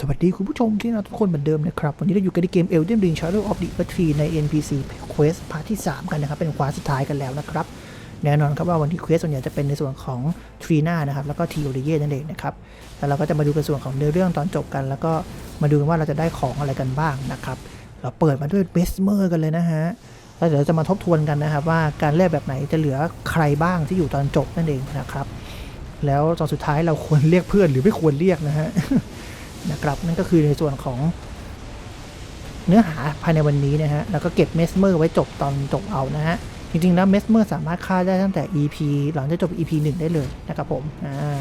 สวัสดีคุณผู้ชมที่น่าทุกคนเหมือนเดิมนะครับ วันนี้เราอยู่กันในเกม Elden Ring Shadow of the Earth Tree ใน NPC Quest พาร์ทที่ 3 กันนะครับ เป็นควาสุดท้ายกันแล้วนะครับ แน่นอนครับว่าวันที่เควสส่วนใหญ่จะเป็นในส่วนของทรีนานะครับ แล้วก็ทีโอริเย่นั่นเองนะครับแล้วเราก็จะมาดูกันส่วนของเนื้อเรื่องตอนจบกัน แล้วก็มาดูกันว่าเราจะได้ของอะไรกันบ้างนะครับ เราเปิดมาด้วยเบสเมอร์กันเลยนะฮะแล้วเดี๋ยวจะมาทบทวนกันนะครับว่าการเลือกแบบไหนจะเหลือใครบ้างที่อยู่ตอนจบนั่นเองนะครับ แล้วตอนสุดท้ายเราควรเรียกเพื่อนหรือไม่ควรเรียกนะฮะ นะครับนั่นก็คือในส่วนของเนื้อหาภายในวันนี้นะฮะแล้วก็เก็บเมสเมอร์ไว้จบตอนจบเอานะฮะจริงๆแล้วเมสเมอร์สามารถฆ่าได้ตั้งแต่ EP หลังจากจบ EP 1 ได้เลยนะครับผมอ่า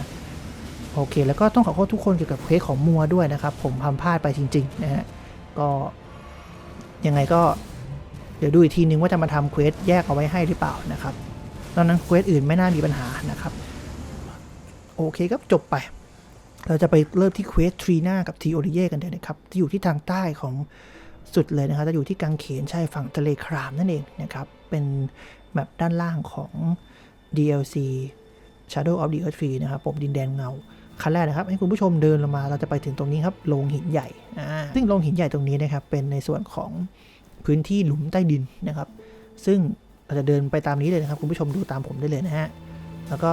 โอเค แล้วก็ต้องขอโทษทุกคนเกี่ยวกับเควสของมัวด้วยนะครับ ผมทำพลาดไปจริงๆนะฮะก็ยังไงก็เดี๋ยวดูอีกทีนึงว่าจะมาทำเควสแยกเอาไว้ให้หรือเปล่านะครับตอนนั้นเควสอื่นไม่น่ามีปัญหานะครับ โอเคครับจบไป เราจะไปเริ่มที่เควสทรีนากับทีโอริเย่กันเดี๋ยนะครับที่อยู่ที่ทางใต้ของสุดเลยนะครับจะอยู่ที่กังเขนใช่ฝั่งทะเลครามนั่นเองนะครับเป็นแบบด้านล่างของ DLC Shadow of the Earth Tree นะครับผมดินแดนเงาขั้นแรกนะครับ ให้คุณผู้ชมเดินลงมาเราจะไปถึงตรงนี้ครับโรงหินใหญ่ ซึ่งโรงหินใหญ่ตรงนี้นะครับ เป็นในส่วนของพื้นที่หลุมใต้ดินนะครับ ซึ่งเราจะเดินไปตามนี้เลยนะครับ คุณผู้ชมดูตามผมได้เลยนะฮะแล้วก็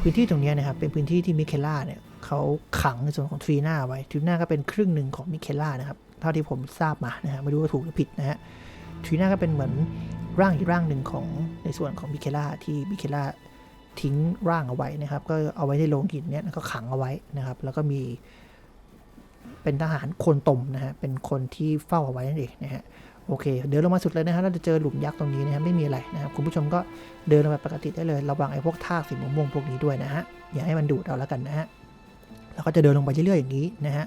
พื้นที่ตรงนี้นะครับเป็นพื้นที่ที่มิเคล่าเนี่ยเขาขังในส่วนของทรีนาไว้ทรีนาก็เป็นครึ่งหนึ่งของมิเคล่านะครับเท่าที่ผมทราบมานะฮะไม่รู้ว่าถูกหรือผิดนะฮะทรีนาก็เป็นเหมือนร่างอีกร่างหนึ่งของในส่วนของมิเคล่าที่มิเคล่าทิ้งร่างเอาไว้นะครับ ก็เอาไว้ในโรงหินเนี่ยก็ขังเอาไว้นะครับ แล้วก็มีเป็นทหารคนตมนะฮะเป็นคนที่เฝ้าเอาไว้นั่นเองนะฮะ โอเค เดินลงมาสุดเลยนะฮะเราจะเจอหลุมยักษ์ตรงนี้นะครับไม่มีอะไรนะครับคุณผู้ชมก็เดินลงไปปกติได้เลยระวังไอ้พวกทากสีม่วงพวกนี้ด้วยนะฮะอย่าให้มันดูดเอาแล้วกันนะฮะแล้วก็จะเดินลงไปเรื่อยๆอย่างนี้นะฮะ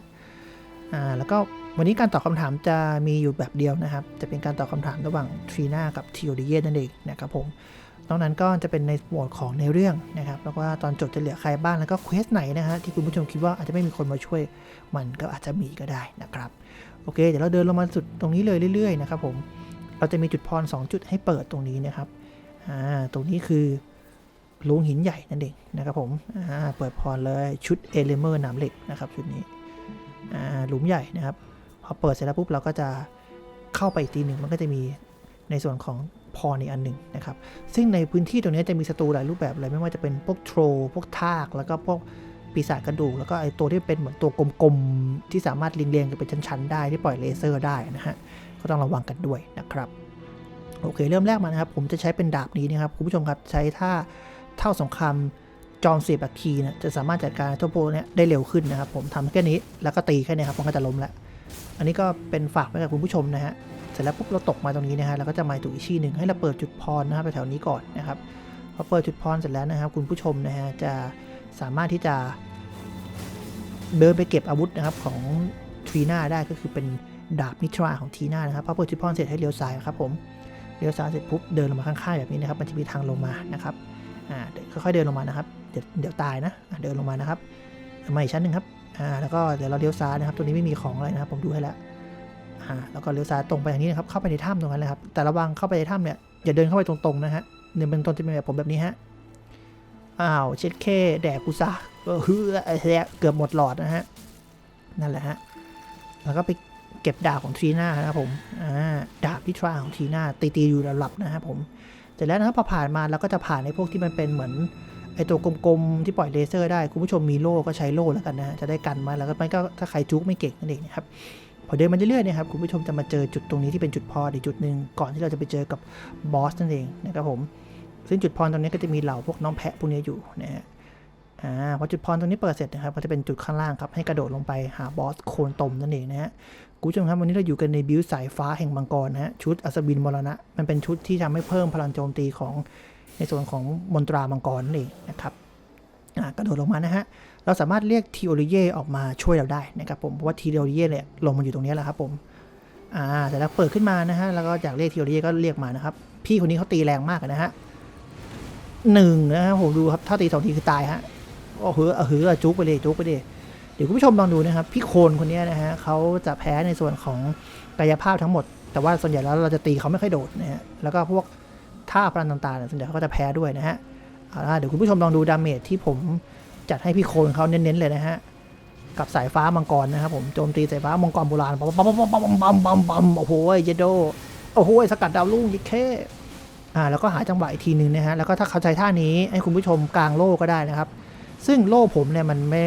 อ่าแล้วก็วันนี้การตอบคำถามจะมีอยู่แบบเดียวนะครับ จะเป็นการตอบคำถามระหว่างทรีน่ากับทีโอดิเยนั่นเองนะครับผมนอกนั้นก็จะเป็นในหมวดของในเรื่องนะครับ แล้วก็ตอนจบจะเหลือใครบ้าง แล้วก็เควสไหนนะฮะที่คุณผู้ชมคิดว่าอาจจะไม่มีคนมาช่วย มันก็อาจจะมีก็ได้นะครับ โอเค เดี๋ยวเราเดินลงมาสุดตรงนี้เลยเรื่อยๆนะครับผม เราจะมีจุดพร 2 จุดให้เปิดตรงนี้นะครับ อ่า ตรงนี้คือโรงหินใหญ่นั่นเองนะครับผม อ่า เปิดพรเลยชุดเอเลเมอร์นามเหล็กนะครับชุดนี้ อ่า หลุมใหญ่นะครับ พอเปิดเสร็จแล้วปุ๊บเราก็จะเข้าไปอีกทีหนึ่งมันก็จะมีในส่วนของพรอีกอันหนึ่งนะครับ ซึ่งในพื้นที่ตรงนี้จะมีศัตรูหลายรูปแบบเลยไม่ว่าจะเป็นพวกโทรพวกทาก แล้วก็พวก ปีศาจกระดูกแล้วก็ไอตัวที่เป็นเหมือนตัวกลมๆ ที่สามารถเรียงๆกันเป็นชั้นๆได้ที่ปล่อยเลเซอร์ได้นะฮะ ก็ต้องระวังกันด้วยนะครับโอเค เริ่มแรกมานะครับ ผมจะใช้เป็นดาบนี้นะครับ คุณผู้ชมครับ ใช้ท่าเท่าสงครามจอมเสียบอัคคีนะจะสามารถจัดการเจ้าพวกเนี้ยได้เร็วขึ้นนะครับ ผมทำแค่นี้แล้วก็ตีแค่นี้ครับมันก็จะล้มแล้ว อันนี้ก็เป็นฝากไว้กับคุณผู้ชมนะฮะเสร็จแล้วปุ๊บเราตกมาตรงนี้นะฮะเราก็จะมาถูกอีกที่หนึ่งให้เราเปิดจุดพรนะครับแถวนี้ก่อนนะครับพอเปิดจุดพรเสร็จแล้วนะครับ คุณผู้ชมนะฮะจะ สามารถที่จะเดินไปเก็บอาวุธนะครับของทีน่าได้ก็คือเป็นดาบมิทราของทีน่านะครับพอเปิดจุดพรเสร็จให้เลี้ยวซ้ายครับผมเลี้ยวซ้ายเสร็จปุ๊บเดินลงมาข้างๆแบบนี้นะครับ มันจะมีทางลงมานะครับอ่าค่อยๆเดินลงมานะครับเดี๋ยวเดี๋ยวตายนะเดินลงมานะครับมาอีกชั้นหนึ่งครับอ่าแล้วก็เดี๋ยวเราเลี้ยวซ้ายนะครับ ตัวนี้ไม่มีของอะไรนะครับ ผมดูให้แล้วอ่าแล้วก็เลี้ยวซ้ายตรงไปอย่างนี้นะครับเข้าไปในถ้ำตรงนั้นเลยครับแต่ระวังเข้าไปในถ้ำเนี่ยอย่าเดินเข้าไปตรงๆนะฮะเนี่ยเป็นต้นจะเป็นแบบผมแบบนี้ฮะ อ้าวเช็ดเคแดกกูซะก็เฮือไอ้แท้เกือบหมดหลอดนะฮะ นั่นแหละฮะ แล้วก็ไปเก็บดาบของทีน่านะครับผมอ่าดาบพิทราของทีน่าตีตีๆอยู่หลับๆนะครับผมเสร็จแล้วนะครับพอผ่านมาเราก็จะผ่านในพวกที่มันเป็นเหมือนไอตัวกลมๆที่ปล่อยเลเซอร์ได้คุณผู้ชมมีโล่ก็ใช้โล่แล้วกันนะจะได้กันมาแล้วก็ไม่ก็ถ้าใครจุกไม่เก่งนั่นเองนะครับพอเดินมาเรื่อยๆเนะครับคุณผู้ชมจะมาเจอจุดตรงนี้ที่เป็นจุดพออีจุดหนึ่งก่อนที่เราจะไปเจอกับบอสนั่นเองนะครับผม ซึ่งจุดพรตรงนี้ก็จะมีเหล่าพวกน้องแพะพวกนี้อยู่นะฮะอ่าพอจุดพรตรงนี้เปิดเสร็จนะครับก็จะเป็นจุดข้างล่างครับให้กระโดดลงไปหาบอสโคนตมนั่นเองนะฮะคุณผู้ชมครับวันนี้เราอยู่กันในบิวสายฟ้าแห่งมังกรนะฮะชุดอัศวินมรณะ มันเป็นชุดที่ทำให้เพิ่มพลังโจมตีของในส่วนของมนตรามังกรนั่นเองนะครับอ่ากระโดดลงมานะฮะ เราสามารถเรียกทีโอริเย่ออกมาช่วยเราได้นะครับผมเพราะว่าทีโอริเย่เนี่ยลงมาอยู่ตรงนี้แหละครับผมอ่าแต่แล้วเปิดขึ้นมานะฮะแล้วก็อยากเรียกทีโอริเย่ก็เรียกมานะครับพี่คนนี้เขาตีแรงมากนะฮะ หนึ่งนะผมดูครับถ้าตีสองทีคือตายฮะโอ้โหเออหือจุกไปเลยจุกไปเลยเดี๋ยวคุณผู้ชมลองดูนะครับพี่โคนคนนี้นะฮะเขาจะแพ้ในส่วนของกายภาพทั้งหมด แต่ว่าส่วนใหญ่แล้วเราจะตีเขาไม่ค่อยโดดนะฮะแล้วก็พวกท่าพลันต่างๆเนี่ยส่วนใหญ่เขาก็จะแพ้ด้วยนะฮะเอาละเดี๋ยวคุณผู้ชมลองดูดาเมจที่ผมจัดให้พี่โคนเขาเน้นๆเลยนะฮะกับสายฟ้ามังกรนะครับผมโจมตีสายฟ้ามังกรโบราณปั๊มปั๊มปั๊มปั๊มปั๊มปั๊มปั๊มโอ้โหเยโดโอ้โหสกัดดาวรุ่งยิ่งแค่ อ่าแล้วก็หาจังหวะอีกทีหนึ่งนะฮะแล้วก็ถ้าเขาใจท่านี้ให้คุณผู้ชมกลางโล่ก็ได้นะครับ ซึ่งโล่ผมเนี่ยมันไม่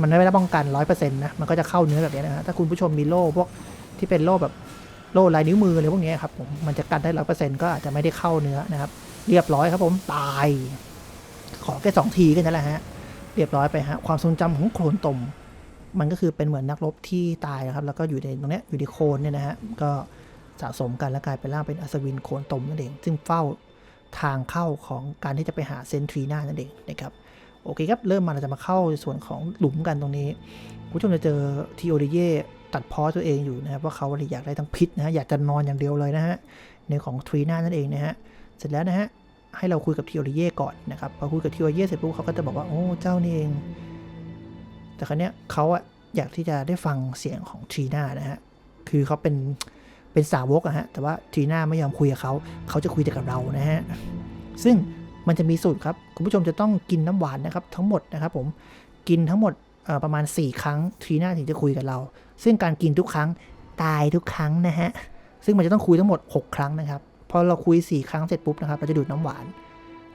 มันไม่ได้ป้องกันร้อยเปอร์เซ็นต์นะมันก็จะเข้าเนื้อแบบนี้นะฮะถ้าคุณผู้ชมมีโล่พวกที่เป็นโล่แบบโล่ลายนิ้วมืออะไรพวกนี้ครับผมมันจะกันได้ร้อยเปอร์เซ็นต์ก็อาจจะไม่ได้เข้าเนื้อนะครับ เรียบร้อยครับผมตาย ขอแค่สองทีก็นั่นแหละฮะเรียบร้อยไปฮะความทรงจำของโคลนตมมันก็คือเป็นเหมือนนักรบที่ตายนะครับ แล้วก็อยู่ในตรงเนี้ยอยู่ในโคลนเนี่ยนะฮะก็ สะสมกันแล้วกลายเป็นร่างเป็นอัศวินโคนตมนั่นเอง ซึ่งเฝ้าทางเข้าของการที่จะไปหาเซนทรีนานั่นเองนะครับโอเคครับ เริ่มมาเราจะมาเข้าส่วนของหลุมกันตรงนี้ คุณผู้ชมจะเจอทีโอเดเย่ตัดพ้อตัวเองอยู่นะครับว่าเขาอยากได้ทั้งพิษนะฮะอยากจะนอนอย่างเดียวเลยนะฮะในของทรีนานั่นเองนะฮะเสร็จแล้วนะฮะให้เราคุยกับทีโอริเย่ก่อนนะครับพอคุยกับทีโอริเย่เสร็จปุ๊บเขาก็จะบอกว่าโอ้เจ้านี่เอง แต่ครั้นี้ยเขาอะอยากที่จะได้ฟังเสียงของทรีน่านะฮะคือเขาเป็น เป็นสาวกอะฮะ แต่ว่าทีน่าไม่ยอมคุยกับเขา เขาจะคุยแต่กับเรานะฮะ ซึ่งมันจะมีสูตรครับ คุณผู้ชมจะต้องกินน้ำหวานนะครับ ทั้งหมดนะครับผม กินทั้งหมดประมาณ 4 ครั้ง ทีน่าถึงจะคุยกับเรา ซึ่งการกินทุกครั้งตายทุกครั้งนะฮะ ซึ่งมันจะต้องคุยทั้งหมด 6 ครั้งนะครับ พอเราคุย 4 ครั้งเสร็จปุ๊บนะครับ เราจะดูดน้ำหวาน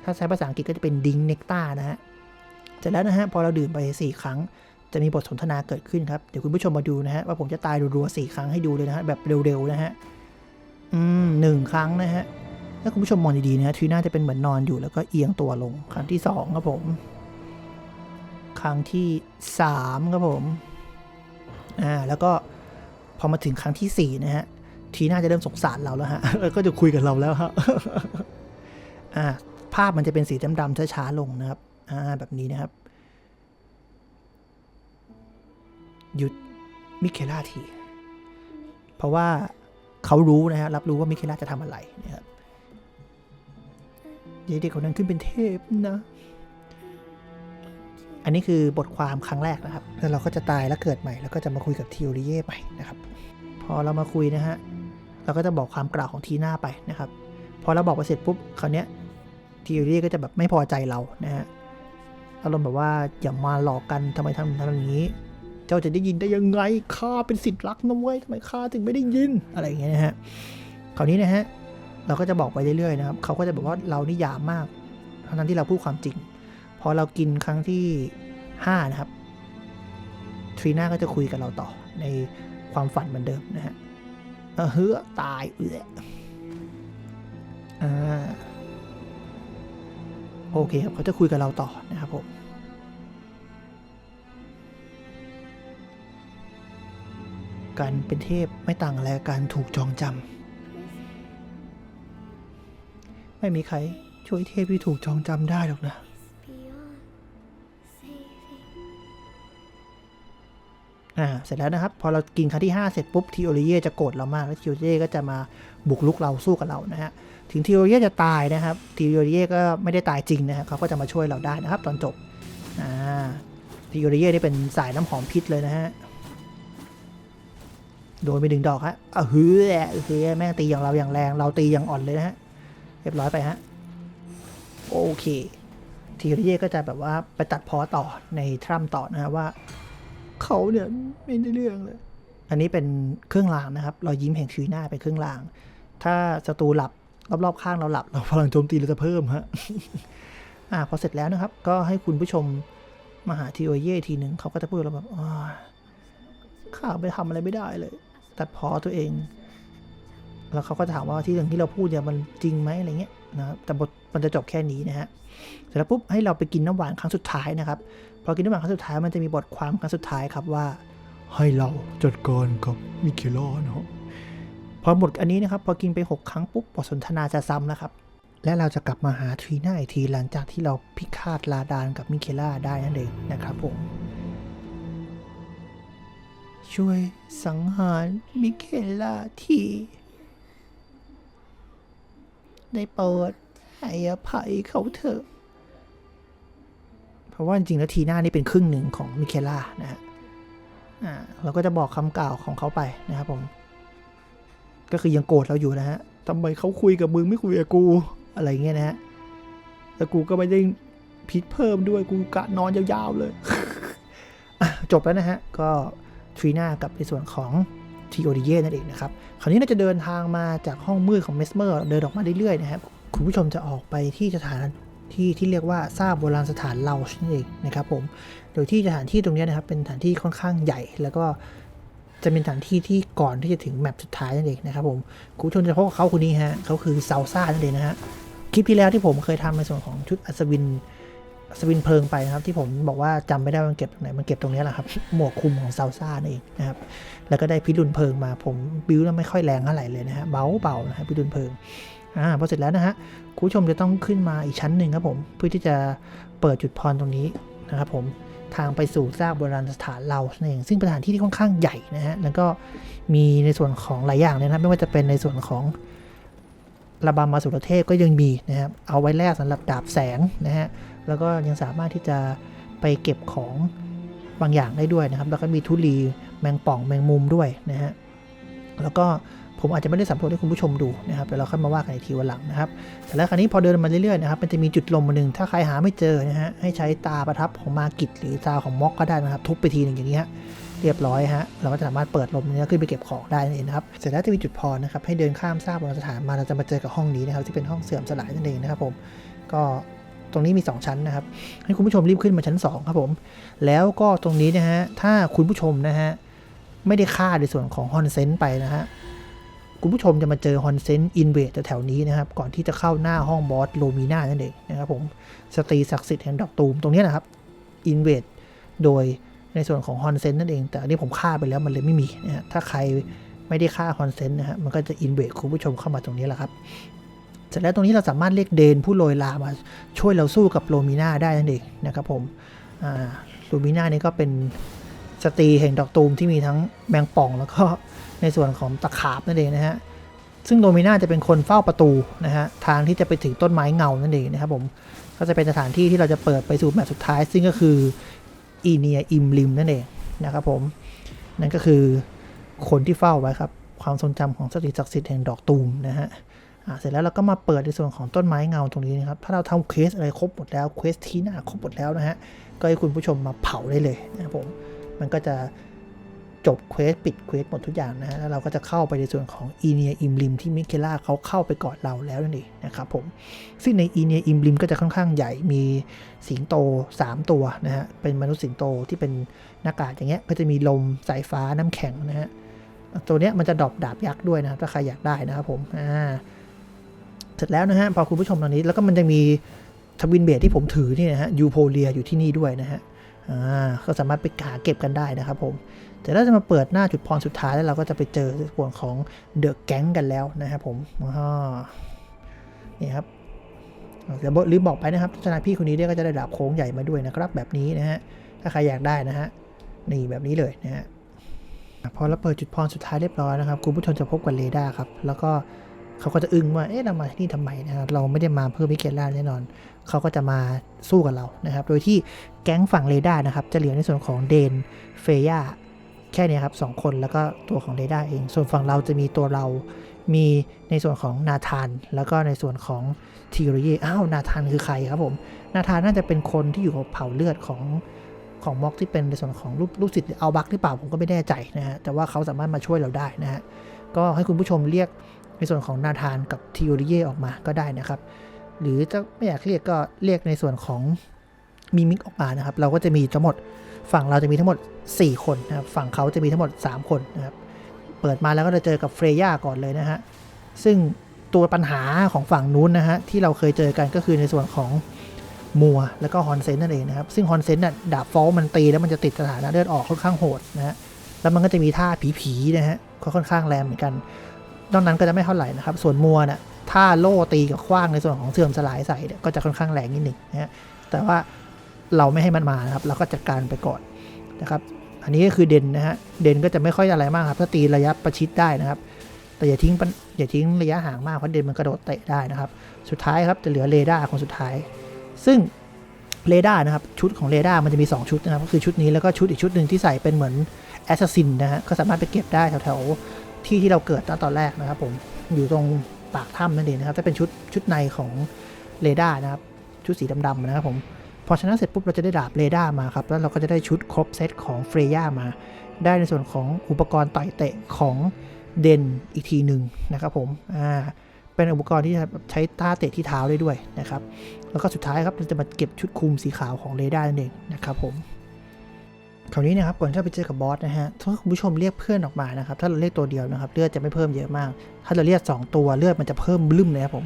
ถ้าใช้ภาษาอังกฤษก็จะเป็นดิงเนกตานะฮะ เสร็จแล้วนะฮะ พอเราดื่มไป 4 ครั้ง จะมีบทสนทนาเกิดขึ้นครับ เดี๋ยวคุณผู้ชมมาดูนะฮะว่าผมจะตายรัวๆ4ครั้งให้ดูเลยนะฮะแบบเร็วๆนะฮะ อืมหนึ่งครั้งนะฮะ ถ้าคุณผู้ชมมองดีๆนะฮะทีน่าจะเป็นเหมือนนอนอยู่แล้วก็เอียงตัวลง ครั้งที่สองครับผม ครั้งที่สามครับผม อ่า แล้วก็พอมาถึงครั้งที่สี่นะฮะ ทีน่าจะเริ่มสงสารเราแล้วฮะ แล้วก็จะคุยกับเราแล้วฮะ อ่า ภาพมันจะเป็นสีดำๆช้าๆลงนะครับ อ่า แบบนี้นะครับ ยุดมิเคล่าที เพราะว่าเขารู้นะฮะรับรู้ว่ามิเคล่าจะทำอะไรนะครับยายเด็กคนนั้นขึ้นเป็นเทพนะ อันนี้คือบทความครั้งแรกนะครับ แล้วเราก็จะตายแล้วเกิดใหม่ แล้วก็จะมาคุยกับทีโอริเย่ใหม่นะครับ พอเรามาคุยนะฮะ เราก็จะบอกความกล่าวของทีหน่าไปนะครับ พอเราบอกไปเสร็จปุ๊บคราวเนี้ยทีโอริเย่ก็จะแบบไม่พอใจเรานะฮะ อารมณ์แบบว่าอย่ามาหลอกกันทำไมทำทำอย่างนี้ เจ้าจะได้ยินได้ยังไงข้าเป็นสิทธิ์รักนะเว้ยทำไมข้าถึงไม่ได้ยินอะไรอย่างเงี้ยนะฮะคราวนี้นะฮะเราก็จะบอกไปเรื่อยๆนะครับเขาก็จะบอกว่าเรานี่ยามมากทั้งที่เราพูดความจริง พอเรากินครั้งที่ห้านะครับทรีน่าก็จะคุยกับเราต่อในความฝันเหมือนเดิมนะฮะเออเฮ้อตายเอืออ่าโอเคครับเขาจะคุยกับเราต่อนะครับผม การเป็นเทพไม่ต่างอะไรกับการถูกจองจำไม่มีใครช่วยเทพที่ถูกจองจำได้หรอกนะ อ่า เสร็จแล้วนะครับ พอเรากินครั้งที่ 5 เสร็จปุ๊บทีโอริเย่จะโกรธเรามาก แล้วทีโอริเย่ก็จะมาบุกลุกเราสู้กับเรานะฮะ ถึงทีโอริเย่จะตายนะครับ ทีโอริเย่ก็ไม่ได้ตายจริงนะฮะเขาก็จะมาช่วยเราได้นะครับ ตอนจบ อ่า ทีโอริเย่นี่เป็นสายน้ำหอมพิษเลยนะฮะ โดนไปหนึ่งดอกฮะอะฮือแหละฮือแม่งตีอย่างเราอย่างแรง เราตีอย่างอ่อนเลยนะฮะ เรียบร้อยไปฮะ โอเค ทีโอริเย่ก็จะแบบว่าไปตัดพอต่อในทรัมต่อนะฮะว่า เขาเนี่ยไม่ได้เรื่องเลย อันนี้เป็นเครื่องรางนะครับ เรายิ้มแห่งชีหน้าเป็นเครื่องราง ถ้าศัตรูหลับรอบๆข้างเราหลับ เราพลังโจมตีเราจะเพิ่มฮะ อ่าพอเสร็จแล้วนะครับ ก็ให้คุณผู้ชมมาหาทีโอเย่ทีหนึ่งเขาก็จะพูดเราแบบข้าไปทำอะไรไม่ได้เลย ตัดพอตัวเอง แล้วเขาก็ถามว่าที่เรื่องที่เราพูดเนี่ยมันจริงไหมอะไรเงี้ยนะครับแต่บทมันจะจบแค่นี้นะฮะเสร็จแล้วปุ๊บให้เราไปกินน้ำหวานครั้งสุดท้ายนะครับพอกินน้ำหวานครั้งสุดท้ายมันจะมีบทความครั้งสุดท้ายครับว่า ให้เราจัดการกับมิเคล่าเนาะพอบทอันนี้นะครับพอกินไป 6 ครั้งปุ๊บบทสนทนาจะซ้ำนะครับและเราจะกลับมาหาทรีน่าอีกทีหลังจากที่เราพิฆาตลาดานกับมิเคล่าได้นั่นเองนะครับผม ช่วยสังหารมิเคล่าทีได้โปรดให้อภัยเขาเถอะ เพราะว่าจริงแล้วทีหน้านี่เป็นครึ่งหนึ่งของมิเคล่านะฮะอ่าเราก็จะบอกคำกล่าวของเขาไปนะครับผม ก็คือยังโกรธเราอยู่นะฮะทำไมเขาคุยกับมึงไม่คุยกับกูอะไรเงี้ยนะฮะ แล้วกูก็ไม่ได้พิษเพิ่มด้วยกูกะนอนยาวๆเลย จบแล้วนะฮะ ก็ ทรีนากับในส่วนของทีโอดีเยนั่นเองนะครับ คราวนี้เราจะเดินทางมาจากห้องมืดของเมสเมอร์เดินออกมาเรื่อยๆนะครับ คุณผู้ชมจะออกไปที่สถานที่ที่เรียกว่าทราบโบราณสถานเลาชนั่นเองนะครับผม โดยที่สถานที่ตรงนี้นะครับเป็นสถานที่ค่อนข้างใหญ่ แล้วก็จะเป็นสถานที่ที่ก่อนที่จะถึงแมปสุดท้ายนั่นเองนะครับผมคุณผู้ชมจะพบกับเขาคนนี้ฮะเขาคือซาซ่านั่นเองนะฮะคลิปที่แล้วที่ผมเคยทำในส่วนของชุดอัศวิน อัศวินเพลิงไปนะครับ ที่ผมบอกว่าจำไม่ได้ว่ามันเก็บตรงไหนมันเก็บตรงนี้แหละครับ หมวกคลุมของซาวซ่านั่เองนะครับ แล้วก็ได้พิรุณเพลิงมาผมบิวแล้วไม่ค่อยแรงเท่าไหร่เลยนะฮะเบาเบาๆนะฮะพิรุณเพลิงอ่าพอเสร็จแล้วนะฮะคุณผู้ชมจะต้องขึ้นมาอีกชั้นหนึ่งครับผมเพื่อที่จะเปิดจุดพรตรงนี้นะครับผมทางไปสู่ซากโบราณสถานเราเองซึ่งเป็นสถานที่ที่ค่อนข้างใหญ่นะฮะแล้วก็มีในส่วนของหลายอย่างเลยนะครับไม่ว่าจะเป็นในส่วนของระบำมาสุรเทพก็ยังมีนะครับเอาไว้แลกสำหรับดาบแสงนะฮะ แล้วก็ยังสามารถที่จะไปเก็บของบางอย่างได้ด้วยนะครับ แล้วก็มีทุลีแมงป่องแมงมุมด้วยนะฮะแล้วก็ผมอาจจะไม่ได้สำรวจให้คุณผู้ชมดูนะครับเดี๋ยวเราค่อยมาว่ากันในทีวันหลังนะครับแต่แล้วคราวนี้พอเดินมาเรื่อยๆนะครับมันจะมีจุดลมมาหนึ่งถ้าใครหาไม่เจอนะฮะให้ใช้ตาประทับของมากิจหรือตาของม็อกก็ได้นะครับ ทุบไปทีหนึ่งอย่างนี้ฮะเรียบร้อยฮะเราก็จะสามารถเปิดลมนี้ขึ้นไปเก็บของได้นั่นเองนะครับเสร็จแล้วจะมีจุดพอนะครับให้เดินข้ามซากบราณสถานมาเราจะมาเจอกับห้องนี้นะครับที่เป็นห้องเสื่อมสลายนั่นเองนะครับผมก็ ตรงนี้มี 2 ชั้นนะครับ ให้คุณผู้ชมรีบขึ้นมาชั้น 2 ครับผม แล้วก็ตรงนี้นะฮะ ถ้าคุณผู้ชมนะฮะ ไม่ได้ค่าในส่วนของฮอนเซนไปนะฮะ คุณผู้ชมจะมาเจอฮอนเซนอินเวดแถวๆนี้นะครับ ก่อนที่จะเข้าหน้าห้องบอสโลมีนานั่นเองนะครับผม สตรีศักดิ์สิทธิ์แห่งดอกตูมตรงนี้นะครับอินเวดโดยในส่วนของฮอนเซนนั่นเอง แต่อันนี้ผมฆ่าไปแล้วมันเลยไม่มีนะฮะถ้าใครไม่ได้ฆ่าฮอนเซนนะฮะ มันก็จะอินเวดคุณผู้ชมเข้ามาตรงนี้แหละครับ เสร็จแล้วตรงนี้เราสามารถเรียกเดนผู้โรยลามาช่วยเราสู้กับโลมีนาได้นั่นเองนะครับผมโลมีนานี่ก็เป็นสตรีแห่งดอกตูมที่มีทั้งแมงป่องแล้วก็ในส่วนของตะขาบนั่นเองนะฮะซึ่งโดมิน่าจะเป็นคนเฝ้าประตูนะฮะทางที่จะไปถึงต้นไม้เงานั่นเองนะครับผมก็จะเป็นสถานที่ที่เราจะเปิดไปสู่แมตช์สุดท้าย ซึ่งก็คืออีเนียอิมลิมนั่นเองนะครับผมนั่นก็คือคนที่เฝ้าไว้ครับ ความทรงจำของสตรีศักดิ์สิทธิ์แห่งดอกตูมนะฮะ เสร็จแล้วเราก็มาเปิดในส่วนของต้นไม้เงาตรงนี้นะครับ ถ้าเราทำเควสอะไรครบหมดแล้วเควสทีหน้าครบหมดแล้วนะฮะ ก็ให้คุณผู้ชมมาเผาได้เลยนะครับผม มันก็จะจบเควสปิดเควสหมดทุกอย่างนะฮะ แล้วเราก็จะเข้าไปในส่วนของอีเนียอิมลิมที่มิเคล่าเขาเข้าไปกอนเราแล้วนั่นเองนะครับผม ซึ่งในอีเนียอิมลิมก็จะค่อนข้างใหญ่ มีสิงโต 3 ตัวนะฮะ เป็นมนุษย์สิงโตที่เป็นหน้ากากอย่างเงี้ย ก็จะมีลมสายฟ้าน้ำแข็งนะฮะ ตัวเนี้ยมันจะดรอปดาบยักษ์ด้วยนะครับถ้าใครอยากได้นะครับผม อ่า เสร็จแล้วนะฮะพอคุณผู้ชมตอนนี้แล้วก็มันจะมีทวินเบดที่ผมถือนี่นะฮะยูโพเลียอยู่ที่นี่ด้วยนะฮะอ่าก็สามารถไปหาเก็บกันได้นะครับผมแต่เราจะมาเปิดหน้าจุดพรสุดท้ายแล้วเราก็จะไปเจอส่วนของเดอะแก๊งกันแล้วนะครับผมอ่านี่ครับเดี๋ยวลืมบอกไปนะครับทนายพี่คนนี้เนี่ยก็จะได้ดาบโค้งใหญ่มาด้วยนะครับ แบบนี้นะฮะถ้าใครอยากได้นะฮะนี่แบบนี้เลยนะฮะพอเราเปิดจุดพรสุดท้ายเรียบร้อยนะครับคุณผู้ชมจะพบกับเรดาร์ครับ แล้วก็ เขาก็จะอึ้งว่า เอ๊ะ เรามาที่นี่ทำไมนะครับเราไม่ได้มาเพื่อมิเกล่าแน่นอน เขาก็จะมาสู้กับเรานะครับ โดยที่แก๊งฝั่งเรดาร์นะครับ จะเหลือในส่วนของเดน เฟย่า แค่นี้ครับสองคน แล้วก็ตัวของเรดาร์เอง ส่วนฝั่งเราจะมีตัวเรา มีในส่วนของนาธาน แล้วก็ในส่วนของทีโรเยอ้าว นาธานคือใครครับผม นาธานน่าจะเป็นคนที่อยู่กับเผ่าเลือดของของม็อกที่เป็นในส่วนของลูกลูกศิษย์เอาบักหรือเปล่าผมก็ไม่แน่ใจนะฮะ แต่ว่าเขาสามารถมาช่วยเราได้นะฮะ ก็ให้คุณผู้ชมเรียก ในส่วนของนาธานกับทีโอริเยออกมาก็ได้นะครับ หรือจะไม่อยากเรียกก็เรียกในส่วนของมิมิกออกมานะครับ เราก็จะมีทั้งหมดฝั่งเราจะมีทั้งหมด 4 คนนะครับฝั่งเขาจะมีทั้งหมด 3 คนนะครับเปิดมาแล้วก็จะเจอกับเฟรย่าก่อนเลยนะฮะซึ่งตัวปัญหาของฝั่งนู้นนะฮะที่เราเคยเจอกันก็คือในส่วนของมัวแล้วก็ฮอนเซนนั่นเองนะครับ ซึ่งฮอนเซนน่ะดาบฟอลมันตีแล้วมันจะติดสถานะเลือดออกค่อนข้างโหดนะฮะแล้วมันก็จะมีท่าผีๆนะฮะก็ค่อนข้างแรงเหมือนกัน นอกนั้นก็จะไม่เท่าไหร่นะครับ ส่วนมัวน่ะท่าโล่ตีกับขว้างในส่วนของเสื่อมสลายใส่เนี่ยก็จะค่อนข้างแรงนิดหนึ่งนะฮะแต่ว่าเราไม่ให้มันมานะครับ เราก็จัดการไปก่อนนะครับ อันนี้ก็คือเด่นนะฮะเด่นก็จะไม่ค่อยอะไรมากครับ ถ้าตีระยะประชิดได้นะครับ แต่อย่าทิ้งอย่าทิ้งระยะห่างมากเพราะเด่นมันกระโดดเตะได้นะครับ สุดท้ายครับจะเหลือเรดาร์คนสุดท้าย ซึ่งเรดาร์นะครับชุดของเรดาร์มันจะมี 2 ชุดนะครับก็คือชุดนี้แล้วก็ชุดอีกชุดหนึ่งที่ใส่เป็นเหมือนแอสซัสซินนะฮะก็สามารถไปเก็บได้แถวๆ ที่ที่เราเกิดตอนแรกนะครับ ผมอยู่ตรงปากถ้ำนั่นเองนะครับถ้าเป็นชุดชุดในของเรดาร์นะครับ ชุดสีดำๆนะครับผมพอชนะเสร็จปุ๊บเราจะได้ดาบเรดาร์มาครับ แล้วเราก็จะได้ชุดครบเซตของเฟรย่ามา ได้ในส่วนของอุปกรณ์ต่อยเตะของเดนอีกทีหนึ่งนะครับผมอ่าเป็นอุปกรณ์ที่ใช้ท่าเตะที่เท้าได้ด้วยนะครับ แล้วก็สุดท้ายครับเราจะมาเก็บชุดคลุมสีขาวของเรดาร์นั่นเองนะครับผม คราวนี้นะครับก่อนที่เราไปเจอกับบอสนะฮะถ้าคุณผู้ชมเรียกเพื่อนออกมานะครับ ถ้าเราเรียกตัวเดียวนะครับเลือดจะไม่เพิ่มเยอะมาก ถ้าเราเรียก 2 ตัวเลือดมันจะเพิ่มบึ้มเลยครับผม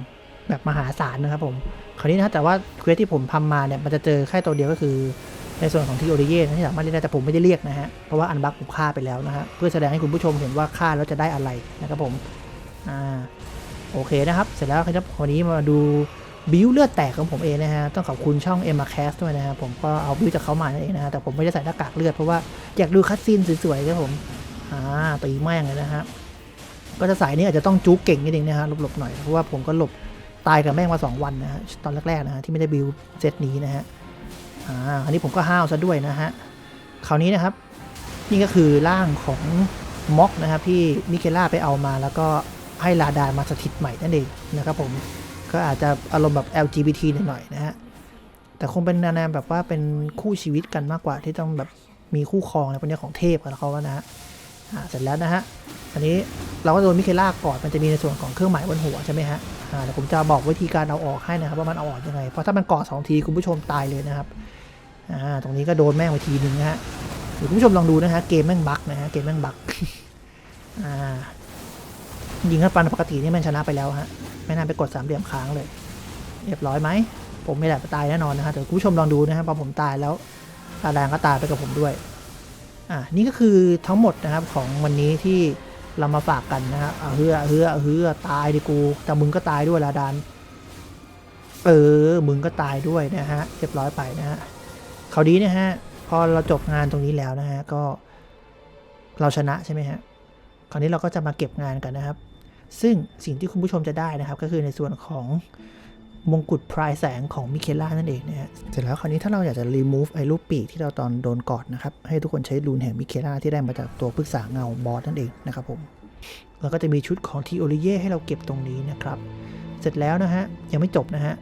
แบบมหาศาลนะครับผมคราวนี้นะแต่ว่าเควสที่ผมทำมาเนี่ยมันจะเจอแค่ตัวเดียวก็คือในส่วนของทีโอริเย่นที่สามารถเรียกได้แต่ผมไม่ได้เรียกนะฮะเพราะว่าอันบักผมฆ่าไปแล้วนะฮะเพื่อแสดงให้คุณผู้ชมเห็นว่าฆ่าแล้วจะได้อะไรนะครับผมอ่าโอเคนะครับ เสร็จแล้วครับวันนี้มาดู บิวเลือดแตกของผมเองนะฮะ ต้องขอบคุณช่อง e m m a c a s t ด้วยนะฮะ ผมก็เอาบิวจากเขามาเองนะฮะ แต่ผมไม่ได้ใส่หน้ากากเลือดเพราะว่าอยากดูคัดซีนสวยๆครับผมอ่าตีแม่งเลยนะฮะ ก็จะสายนี้อาจจะต้องจู๊กเก่งนิดนึงนะฮะหลบๆหน่อยเพราะว่าผมก็หลบตายกับแม่งมา 2 วันนะฮะตอนแรกๆนะฮะที่ไม่ได้บิวเซตนี้นะฮะอ่าอันนี้ผมก็ห้าวซะด้วยนะฮะคราวนี้นะครับ นี่ก็คือร่างของม็อกนะครับที่มิเคล่าไปเอามาแล้วก็ให้ลาดามาสถิตใหม่นั่นเองนะครับผม ก็อาจจะอารมณ์แบบ LGBT หน่อยๆนะฮะ แต่คงเป็นแนวแบบว่าเป็นคู่ชีวิตกันมากกว่าที่ต้องแบบมีคู่ครองอะไรพวกนี้ของเทพกับเขาว่านะฮะอ่าเสร็จแล้วนะฮะ อันนี้เราก็โดนมิเคล่ากอดมันจะมีในส่วนของเครื่องหมายบนหัวใช่ไหมฮะอ่าเดี๋ยวผมจะบอกวิธีการเอาออกให้นะครับว่ามันเอาออกยังไง เพราะถ้ามันกอดสองทีคุณผู้ชมตายเลยนะครับอ่าตรงนี้ก็โดนแม่งไปทีหนึ่งนะฮะเดี๋ยวคุณผู้ชมลองดูนะฮะเกมแม่งบั๊กนะฮะเกมแม่งบั๊กอ่ายิงกันปันปกตินี่มันชนะไปแล้วฮะ ไม่น่าไปกดสามเหลี่ยมค้างเลย เรียบร้อยไหม ผมไม่ได้ตายแน่นอนนะฮะเดี๋ยวคุณผู้ชมลองดูนะฮะพอผมตายแล้วตาแดงก็ตายไปกับผมด้วยอ่านี่ก็คือทั้งหมดนะครับของวันนี้ที่เรามาฝากกันนะฮะเอาเฮือเอาเฮือเอาเฮือตายดิกู แต่มึงก็ตายด้วยลาดานเออมึงก็ตายด้วยนะฮะเรียบร้อยไปนะฮะคราวนี้นะฮะพอเราจบงานตรงนี้แล้วนะฮะก็เราชนะใช่ไหมฮะคราวนี้เราก็จะมาเก็บงานกันนะครับ ซึ่งสิ่งที่คุณผู้ชมจะได้นะครับ ก็คือในส่วนของมงกุฎพรายแสงของมิเคล่านั่นเองนะฮะเสร็จแล้วคราวนี้ถ้าเราอยากจะ remove ไอ้รูปปีกที่เราตอนโดนกอดนะครับ ให้ทุกคนใช้รูนแห่งมิเคล่าที่ได้มาจากตัวปรึกษาเงาบอสนั่นเองนะครับผม แล้วก็จะมีชุดของทีโอริเย่ให้เราเก็บตรงนี้นะครับ เสร็จแล้วนะฮะ ยังไม่จบนะฮะ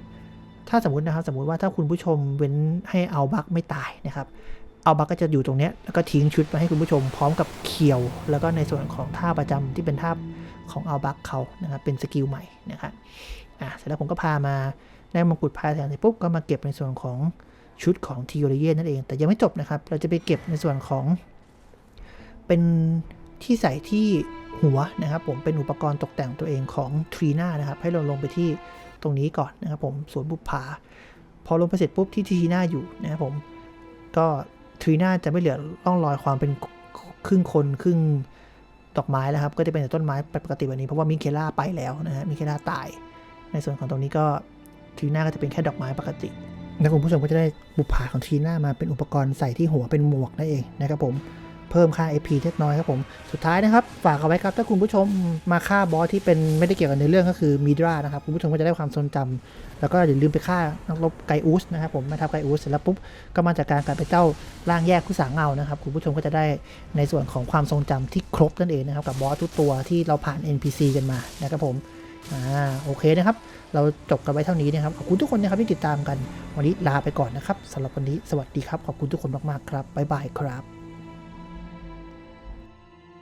ถ้าสมมตินะครับ สมมติว่าถ้าคุณผู้ชมเว้นให้เอาบักไม่ตายนะครับ เอาบักก็จะอยู่ตรงเนี้ยแล้วก็ทิ้งชุดมาให้คุณผู้ชมพร้อมกับเคียว แล้วก็ในส่วนของท่าประจำที่เป็นท่า ของเอาบักเขานะครับเป็นสกิลใหม่นะครับอะเสร็จแล้วผมก็พามาได้มงกุฎพายแสงเสร็จปุ๊บก็มาเก็บในส่วนของชุดของทีโอริเย่นั่นเอง แต่ยังไม่จบนะครับ เราจะไปเก็บในส่วนของ เป็นที่ใส่ที่หัวนะครับ ผมเป็นอุปกรณ์ตกแต่งตัวเองของทรีน่านะครับ ให้เราลงไปที่ตรงนี้ก่อนนะครับ ผมสวนบุปผา พอลงไปเสร็จปุ๊บที่ทรีน่าอยู่นะครับผมก็ทรีน่าจะไม่เหลือร่องรอยความเป็นครึ่งคนครึ่ง ดอกไม้แล้วครับ ก็จะเป็นต้นไม้ปกติแบบนี้เพราะว่ามิเคล่าไปแล้วนะฮะมิเคล่าตาย ในส่วนของตรงนี้ก็ทีน่าก็จะเป็นแค่ดอกไม้ปกตินะคุณผู้ชมก็จะได้บุปผาของทีน่ามาเป็นอุปกรณ์ใส่ที่หัวเป็นหมวกนั่นเองนะครับผม เพิ่มค่า AP เล็กน้อยครับผม สุดท้ายนะครับ ฝากเอาไว้ครับ ถ้าคุณผู้ชมมาฆ่าบอสที่เป็นไม่ได้เกี่ยวกับในเรื่องก็คือมีดรานะครับ คุณผู้ชมก็จะได้ความทรงจำแล้วก็อย่าลืมไปฆ่านักรบไกอุสนะครับผมม่ทัพไกอุสเสร็จแล้วปุ๊บก็มาจากการกลายเป็นเจ้าร่างแยกผู้สางเงานะครับคุณผู้ชมก็จะได้ในส่วนของความทรงจำที่ครบนั่นเองนะครับกับบอสทุกตัวที่เราผ่าน NPC กันมานะครับผมอ่าโอเคนะครับเราจบกันไว้เท่านี้นะครับ ขอบคุณทุกคนนะครับที่ติดตามกัน วันนี้ลาไปก่อนนะครับสำหรับวันนี้สวัสดีครับ ขอบคุณทุกคนมาก ๆ ครับ บ๊ายบายครับ